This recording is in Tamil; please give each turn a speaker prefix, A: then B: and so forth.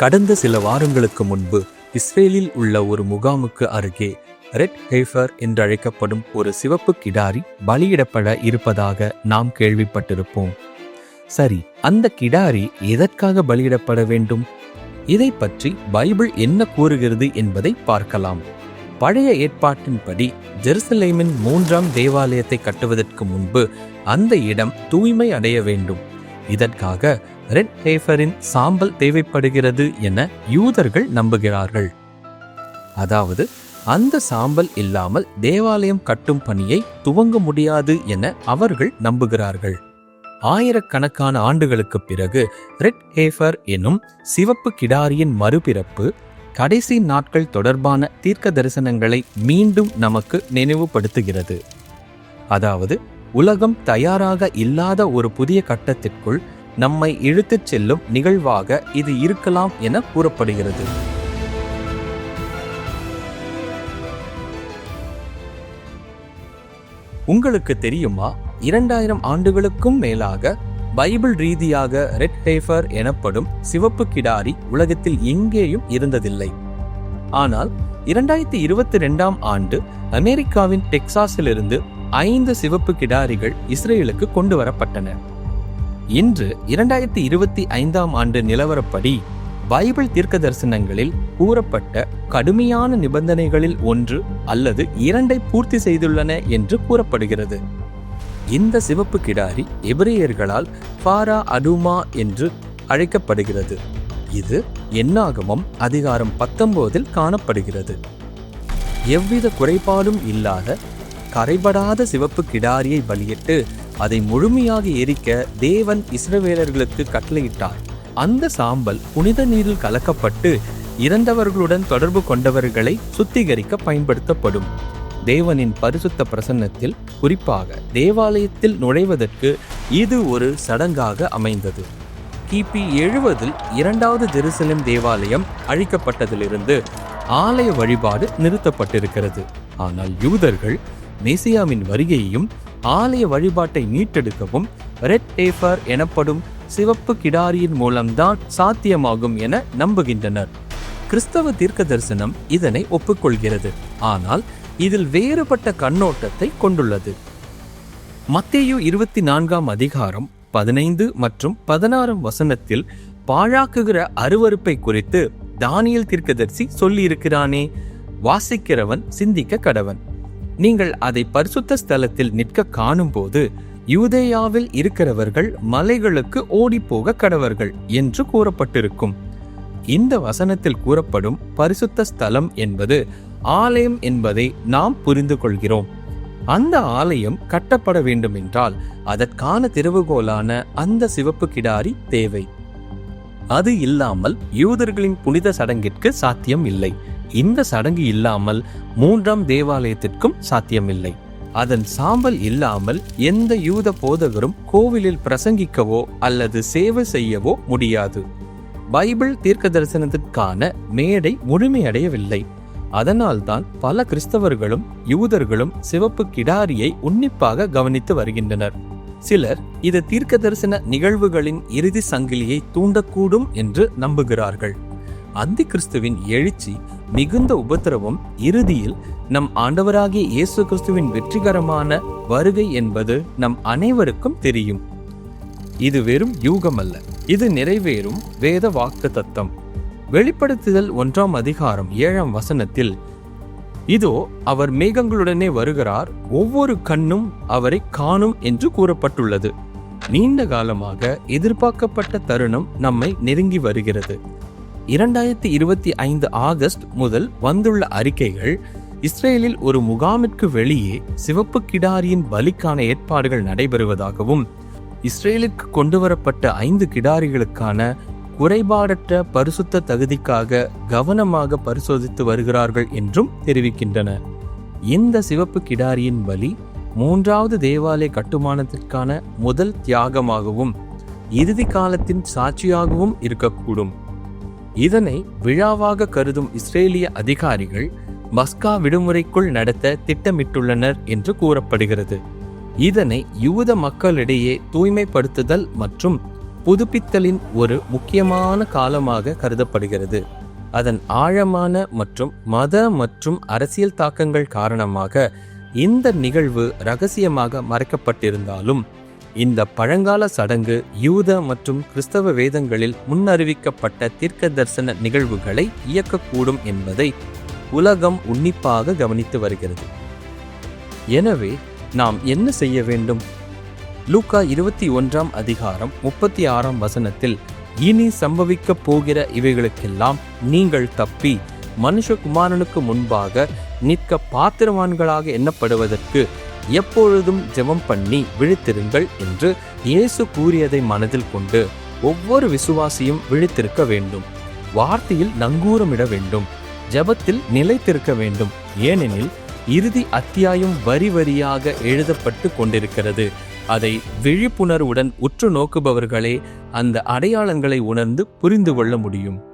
A: கடந்த சில வாரங்களுக்கு முன்பு இஸ்ரேலில் உள்ள ஒரு முகாமுக்கு அருகே ரெட் ஹேஃபர் என்றழைக்கப்படும் ஒரு சிவப்பு கிடாரி பலியிடப்பட இருப்பதாக நாம் கேள்விப்பட்டிருப்போம். சரி அந்த கிடாரி எதற்காக பலியிடப்பட வேண்டும்? இதை பற்றி பைபிள் என்ன கூறுகிறது என்பதை பார்க்கலாம். பழைய ஏற்பாட்டின்படி ஜெருசலேமின் மூன்றாம் தேவாலயத்தை கட்டுவதற்கு முன்பு அந்த இடம் தூய்மை அடைய வேண்டும். இதற்காக ரெட் ஹேஃபரின் சாம்பல் தேவைப்படுகிறது என யூதர்கள் நம்புகிறார்கள். அதாவது அந்த சாம்பல் இல்லாமல் தேவாலயம் கட்டும் பணியை துவங்க முடியாது என அவர்கள் நம்புகிறார்கள். ஆயிரக்கணக்கான ஆண்டுகளுக்கு பிறகு ரெட் ஹேஃபர் எனும் சிவப்பு கிடாரியின் மறுபிறப்பு கடைசி நாட்கள் தொடர்பான தீர்க்க தரிசனங்களை மீண்டும் நமக்கு நினைவுபடுத்துகிறது. அதாவது உலகம் தயாராக இல்லாத ஒரு புதிய கட்டத்திற்குள் நம்மை இழுத்துச் செல்லும் நிகழ்வாக இது இருக்கலாம் என கூறப்படுகிறது. உங்களுக்கு தெரியுமா இரண்டாயிரம் ஆண்டுகளுக்கும் மேலாக பைபிள் ரீதியாக ரெட் ஹேஃபர் எனப்படும் சிவப்பு கிடாரி உலகத்தில் எங்கேயும் இருந்ததில்லை. ஆனால் இரண்டாயிரத்தி இருபத்தி ரெண்டாம் ஆண்டு அமெரிக்காவின் டெக்சாஸிலிருந்து ஐந்து சிவப்பு கிடாரிகள் இஸ்ரேலுக்கு கொண்டு வரப்பட்டன இன்று இரண்டாயிரத்தி இருபத்தி ஐந்தாம் ஆண்டு நிலவரப்படி பைபிள் தீர்க்க தரிசனங்களில் கூறப்பட்ட கடுமையான நிபந்தனைகளில் ஒன்று அல்லது இரண்டை பூர்த்தி செய்துள்ளன என்று கூறப்படுகிறது. இந்த சிவப்பு கிடாரி எபிரேயர்களால் பாரா அடுமா என்று அழைக்கப்படுகிறது. இது எண்ணாகமம் அதிகாரம் பத்தொன்பதில் காணப்படுகிறது. எவ்வித குறைபாடும் இல்லாத கரைபடாத சிவப்பு கிடாரியை பலியிட்டு அதை முழுமையாக எரிக்க தேவன் இஸ்ரவேலர்களுக்கு கட்டளையிட்டார். அந்த சாம்பல் புனித நீரில் கலக்கப்பட்டு இறந்தவர்களுடன் தொடர்பு கொண்டவர்களை சுத்திகரிக்க பயன்படுத்தப்படும். தேவனின் பரிசுத்த பிரசன்னத்தில் குறிப்பாக தேவாலயத்தில் நுழைவதற்கு இது ஒரு சடங்காக அமைந்தது. கிபி எழுபதில் இரண்டாவது ஜெருசலேம் தேவாலயம் அழிக்கப்பட்டதிலிருந்து ஆலய வழிபாடு நிறுத்தப்பட்டிருக்கிறது. ஆனால் யூதர்கள் மேசியாவின் வருகையையும் ஆலய வழிபாட்டை மீட்டெடுக்கவும் ரெட் டேஃபர் எனப்படும் சிவப்பு கிடாரியின் மூலம்தான் சாத்தியமாகும் என நம்புகின்றனர். கிறிஸ்தவ தீர்க்க தரிசனம் இதனை ஒப்புக்கொள்கிறது. ஆனால் இதில் வேறுபட்ட கண்ணோட்டத்தை கொண்டுள்ளது. மத்தேயு இருபத்தி நான்காம் அதிகாரம் பதினைந்து மற்றும் பதினாறாம் வசனத்தில் பாழாக்குகிற அருவருப்பை குறித்து தானியல் தீர்க்கதரிசி சொல்லியிருக்கிறானே வாசிக்கிறவன் சிந்திக்க கடவன். நீங்கள் அதை பரிசுத்த ஸ்தலத்தில் நிற்க காணும்போது யூதேயாவில் இருக்கிறவர்கள் மலைகளுக்கு ஓடிப்போக கடவர்கள் என்று கூறப்பட்டிருக்கும். இந்த வசனத்தில் கூறப்படும் பரிசுத்த ஸ்தலம் என்பது ஆலயம் என்பதை நாம் புரிந்து கொள்கிறோம். அந்த ஆலயம் கட்டப்பட வேண்டும் என்றால் அதற்கான திறவுகோலான அந்த சிவப்பு கிடாரி தேவை. அது இல்லாமல் யூதர்களின் புனித சடங்கிற்கு சாத்தியம் இல்லை. இந்த சடங்கு இல்லாமல் மூன்றாம் தேவாலயத்திற்கும் சாத்தியமில்லை. அதன் சாம்பல் இல்லாமல் எந்த யூத போதகரும் கோவிலில் பிரசங்கிக்கவோ அல்லது சேவை செய்யவோ முடியாது. பைபிள் தீர்க்க தரிசனத்திற்கான மேடை முழுமையடையவில்லை. அதனால்தான் பல கிறிஸ்தவர்களும் யூதர்களும் சிவப்பு கிடாரியை உன்னிப்பாக கவனித்து வருகின்றனர். சிலர் இது தீர்க்க தரிசன நிகழ்வுகளின் இறுதி சங்கிலியை தூண்டக்கூடும் என்று நம்புகிறார்கள். அந்தி கிறிஸ்துவின் எழுச்சி மிகுந்த உபத்திரவம் இறுதியில் நம் ஆண்டவராகிய இயேசு கிறிஸ்துவின் வெற்றிகரமான வருகை என்பது நம் அனைவருக்கும் தெரியும். இது வெறும் யூகம் அல்ல இது நிறைவேறும் வேத வாக்கு தத்தம் வெளிப்படுத்துதல் ஒன்றாம் அதிகாரம் ஏழாம் வசனத்தில் இதோ அவர் மேகங்களுடனே வருகிறார் ஒவ்வொரு கண்ணும் அவரை காணும் என்று கூறப்பட்டுள்ளது. நீண்ட காலமாக எதிர்பார்க்கப்பட்ட தருணம் நம்மை நெருங்கி வருகிறது. இரண்டாயிரத்தி இருபத்தி ஐந்து ஆகஸ்ட் முதல் வந்துள்ள அறிக்கைகள் இஸ்ரேலில் ஒரு முகாமிற்கு வெளியே சிவப்பு கிடாரியின் பலிக்கான ஏற்பாடுகள் நடைபெறுவதாகவும் இஸ்ரேலுக்கு கொண்டுவரப்பட்ட ஐந்து கிடாரிகளுக்கான குறைபாடற்ற பரிசுத்த தகுதிக்காக கவனமாக பரிசோதித்து வருகிறார்கள் என்றும் தெரிவிக்கின்றன. இந்த சிவப்பு கிடாரியின் பலி மூன்றாவது தேவாலய கட்டுமானத்திற்கான முதல் தியாகமாகவும் இறுதி காலத்தின் சாட்சியாகவும் இருக்கக்கூடும். இதனை விழாவாக கருதும் இஸ்ரேலிய அதிகாரிகள் மஸ்கா விடுமுறைக்குள் நடத்த திட்டமிட்டுள்ளனர் என்று கூறப்படுகிறது. இதனை யூத மக்களிடையே தூய்மைப்படுத்துதல் மற்றும் புதுப்பித்தலின் ஒரு முக்கியமான காலமாக கருதப்படுகிறது. அதன் ஆழமான மற்றும் மத மற்றும் அரசியல் தாக்கங்கள் காரணமாக இந்த நிகழ்வு ரகசியமாக மறைக்கப்பட்டிருந்தாலும் இந்த பழங்கால சடங்கு யூத மற்றும் கிறிஸ்தவ வேதங்களில் முன்னறிவிக்கப்பட்ட தீர்க்க தரிசன நிகழ்வுகளை இயக்கக்கூடும் என்பதை உலகம் உன்னிப்பாக கவனித்து வருகிறது. எனவே நாம் என்ன செய்ய வேண்டும்? லூக்கா இருபத்தி ஒன்றாம் அதிகாரம் முப்பத்தி ஆறாம் வசனத்தில் இனி சம்பவிக்கப் போகிற இவைகளுக்கெல்லாம் நீங்கள் தப்பி மனுஷகுமாரனுக்கு முன்பாக நிற்க பாத்திரவான்களாக எண்ணப்படுவதற்கு எப்பொழுதும் ஜெபம் பண்ணி விழித்திருங்கள் என்று இயேசு கூறியதை மனதில் கொண்டு ஒவ்வொரு விசுவாசியும் விழித்திருக்க வேண்டும். வார்த்தையில் நங்கூரமிட வேண்டும். ஜெபத்தில் நிலைத்திருக்க வேண்டும். ஏனெனில் இறுதி அத்தியாயம் வரி வரியாக எழுதப்பட்டு கொண்டிருக்கிறது. அதை விழிப்புணர்வுடன் உற்று நோக்குபவர்களே அந்த அடையாளங்களை உணர்ந்து புரிந்து கொள்ள முடியும்.